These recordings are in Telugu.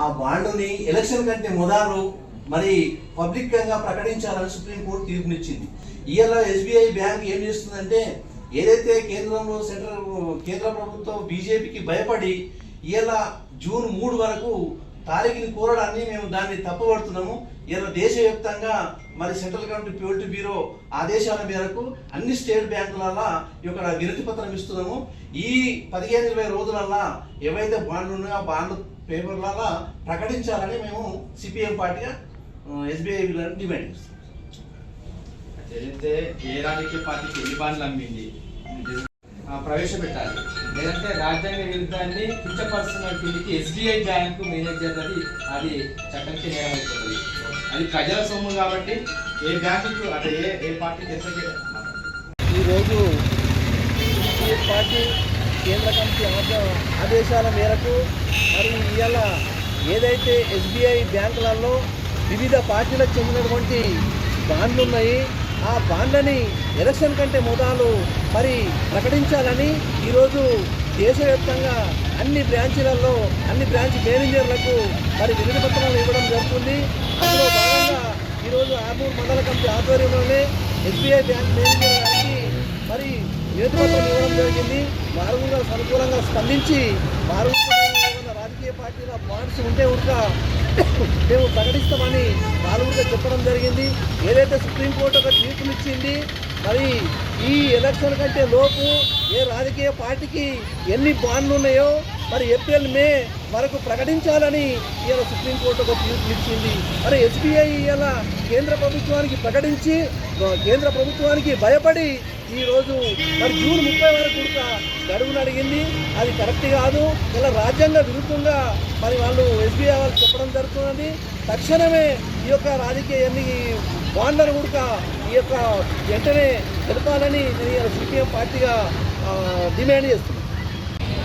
ఆ బాండుని ఎలక్షన్ కంటే ముదారు మరి పబ్లిక్గా ప్రకటించాలని సుప్రీంకోర్టు తీర్పునిచ్చింది. ఇవాళ ఎస్బీఐ బ్యాంక్ ఏం చేస్తుందంటే ఏదైతే కేంద్రంలో సెంట్రల్ కేంద్ర ప్రభుత్వం బీజేపీకి భయపడి ఇవాళ జూన్ మూడు వరకు తారీఖుని కోరడాన్ని మేము దాన్ని తప్పబడుతున్నాము ఇలా దేశవ్యాప్తంగా మరి సెంట్రల్ గవర్నమెంట్ ప్యూరిటీ బ్యూరో ఆదేశాల మేరకు అన్ని స్టేట్ బ్యాంకులలో ఈ యొక్క వినతి పత్రం ఇస్తున్నాము. ఈ పదిహేను ఇరవై రోజులల్లా ఏవైతే బాండ్లు ఉన్నాయో ఆ బాండ్లు పేపర్లలో ప్రకటించాలని మేము సిపిఎం పార్టీగా ఎస్బీఐ డిమాండ్ చేస్తున్నాం. ఏదైతే ఏ రాజకీయ పార్టీకి ఎన్ని బాండ్లు అమ్మింది? ఆ, ప్రవేశపెట్టాలి. లేదంటే రాజ్యాంగ విరుద్ధాన్ని కించపరుస్తున్న కిందికి ఎస్బీఐ బ్యాంకు మేనేజర్ అది అది చట్టంకి నేరం అయిపోతుంది. అది ప్రజల సొమ్ము కాబట్టి ఏ బ్యాంకుకు అంటే ఏ ఏ పార్టీకి ఎంత ఈరోజు పార్టీ కేంద్ర కమిటీ ఆదేశాల మేరకు మరి ఇవాళ ఏదైతే ఎస్బీఐ బ్యాంకులలో వివిధ పార్టీలకు చెందినటువంటి బాండ్లు ఉన్నాయి ఆ బాండ్లని ఎలక్షన్ కంటే మొదలు మరి ప్రకటించాలని ఈరోజు దేశవ్యాప్తంగా అన్ని బ్రాంచీలలో అన్ని బ్రాంచ్ మేనేజర్లకు మరి వినతి పత్రాలు ఇవ్వడం జరుగుతుంది. అందులో భాగంగా ఈరోజు ఆర్మూర్ మండల కమిటీ ఆధ్వర్యంలోనే ఎస్బీఐ బ్యాంక్ మేనేజర్ నేతృత్వం ఇవ్వడం జరిగింది. వారు గారు అనుకూలంగా స్పందించి వారు రాజకీయ పార్టీల బాండ్స్ ఉంటే ఉంట మేము ప్రకటిస్తామని వాళ్ళు చెప్పడం జరిగింది. ఏదైతే సుప్రీంకోర్టు ఒక తీర్పునిచ్చింది మరి ఈ ఎలక్షన్ కంటే లోపు ఏ రాజకీయ పార్టీకి ఎన్ని బాండ్లు ఉన్నాయో మరి ఏప్రిల్ మే వరకు ప్రకటించాలని ఇవాళ సుప్రీంకోర్టు ఒక తీర్పు ఇచ్చింది. మరి ఎస్బీఐ ఇలా కేంద్ర ప్రభుత్వానికి ప్రకటించి కేంద్ర ప్రభుత్వానికి భయపడి ఈరోజు మరి జూన్ ముప్పై వరకు కూడా గడువును అడిగింది. అది కరెక్ట్ కాదు. ఇలా రాజ్యాంగ విరుద్ధంగా మరి వాళ్ళు ఎస్బీఐ వాళ్ళు చెప్పడం జరుగుతున్నది. తక్షణమే ఈ యొక్క రాజకీయ ఎన్ని బాండ్లను ఈ యొక్క వెంటనే తెలపాలని నేను సిపిఎం పార్టీగా డిమాండ్ చేస్తున్నాను.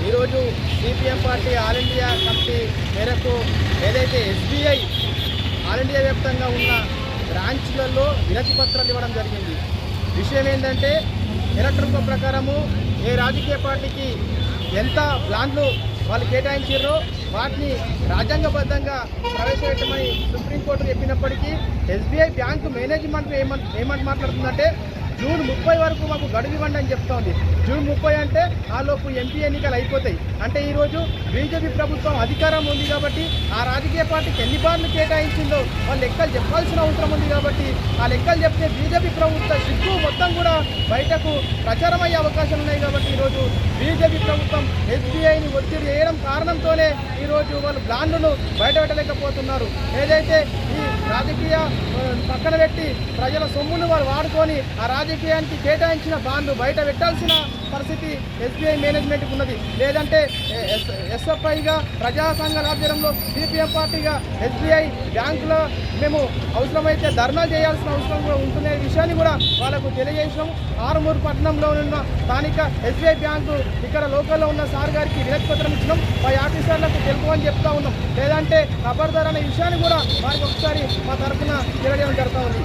ఈరోజు CPM party all India committee మేరకు ఏదైతే ఎస్బీఐ ఆల్ ఇండియా వ్యాప్తంగా ఉన్న బ్రాంచ్లలో వినతి పత్రాలు ఇవ్వడం జరిగింది. విషయం ఏంటంటే ఎలక్ట్రిక్ ప్రకారము ఏ రాజకీయ పార్టీకి ఎంత ప్లాన్లు వాళ్ళు కేటాయించారో వాటిని రాజ్యాంగబద్ధంగా ప్రవేశపెట్టమని సుప్రీంకోర్టు చెప్పినప్పటికీ ఎస్బీఐ బ్యాంకు మేనేజ్మెంట్ ఏమంట ఏమంట మాట్లాడుతుందంటే జూన్ ముప్పై వరకు మాకు గడువు ఇవ్వండి అని చెప్తోంది. జూన్ ముప్పై అంటే ఆ లోపు ఎంపీ ఎన్నికలు అయిపోతాయి. అంటే ఈరోజు బీజేపీ ప్రభుత్వం అధికారం ఉంది కాబట్టి ఆ రాజకీయ పార్టీకి ఎన్ని బార్లు కేటాయించిందో వాళ్ళు లెక్కలు చెప్పాల్సిన అవసరం ఉంది కాబట్టి ఆ లెక్కలు చెప్తే బీజేపీ ప్రభుత్వ సిగ్గు మొత్తం కూడా బయటకు ప్రచారం అయ్యే అవకాశాలు ఉన్నాయి కాబట్టి ఈరోజు బీజేపీ ప్రభుత్వం ఎస్బీఐని ఒత్తిడి చేయడం కారణంతోనే ఈరోజు వాళ్ళు ప్లాన్లను బయటపెట్టలేకపోతున్నారు. ఏదైతే రాజకీయ పక్కన పెట్టి ప్రజల సొమ్మును వారు వాడుకొని ఆ రాజకీయానికి కేటాయించిన బాండ్లు బయట పెట్టాల్సిన పరిస్థితి ఎస్బీఐ మేనేజ్మెంట్కి ఉన్నది. లేదంటే ఎస్ఎఫ్ఐగా ప్రజా సంఘాల ఆధ్వర్యంలో సిపిఎం పార్టీగా ఎస్బీఐ బ్యాంకులో మేము అవసరమైతే ధర్నా చేయాల్సిన అవసరం కూడా ఉంటున్న విషయాన్ని కూడా వాళ్ళకు తెలియజేసినాం. ఆరుమూరు పట్టణంలో ఉన్న స్థానిక ఎస్బీఐ బ్యాంకు ఇక్కడ లోకల్లో ఉన్న సార్ గారికి వినతి పత్రం ఇచ్చినాం. తప్పు అని చెప్తా ఉన్నాం. లేదంటే ఖబర్దార్ అనే విషయాన్ని కూడా వారికి ఒకసారి మా తరఫున తెలియజేయడం జరుగుతూ ఉంది.